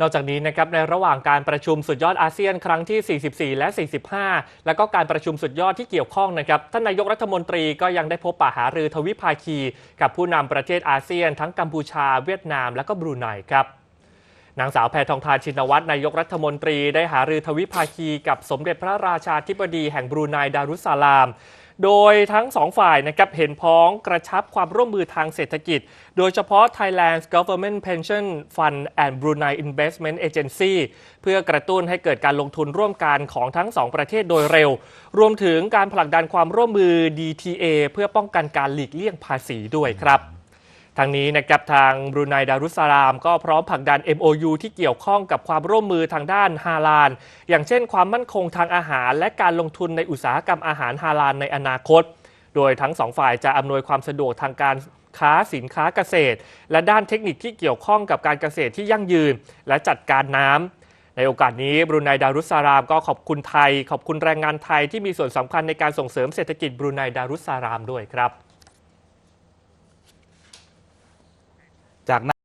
นอกจากนี้นะครับในระหว่างการประชุมสุดยอดอาเซียนครั้งที่ 44 และ 45 แล้วก็การประชุมสุดยอดที่เกี่ยวข้องนะครับท่านนายกรัฐมนตรีก็ยังได้พบปะหารือทวิภาคี กับผู้นำประเทศอาเซียน ทั้งกัมพูชาเวียดนาม และก็บรูไนครับ นางสาวแพทองทานชินวัตรนายกรัฐมนตรีได้หารือทวิภาคีกับสมเด็จพระราชาธิบดีแห่งบรูไนดารุสสลาม โดยทั้งสองฝ่ายนะครับเห็นพ้องกระชับความร่วมมือทางเศรษฐกิจ โดยเฉพาะ Thailand's Government Pension Fund and Brunei Investment Agency เพื่อกระตุ้นให้เกิดการลงทุนร่วมกันของทั้งสองประเทศโดยเร็ว รวมถึงการผลักดันความร่วมมือ DTA เพื่อป้องกันการหลีกเลี่ยงภาษีด้วยครับ ทางนี้นะครับทางบรูไนดารุสสลาม ก็พร้อมผลักดัน MOU ที่เกี่ยวข้องกับความร่วมมือทางด้านฮาลาล อย่างเช่นความมั่นคงทางอาหาร และการลงทุนในอุตสาหกรรมอาหารฮาลาลในอนาคต โดยทั้งสองฝ่ายจะอำนวยความสะดวกทางการค้าสินค้าเกษตร และด้านเทคนิคที่เกี่ยวข้องกับการเกษตรที่ยั่งยืน และจัดการน้ำในโอกาสนี้บรูไนดารุสสลามก็ขอบคุณไทย ขอบคุณแรงงานไทยที่มีส่วนสำคัญในการส่งเสริมเศรษฐกิจบรูไนดารุสสลามด้วยครับ จากนั้น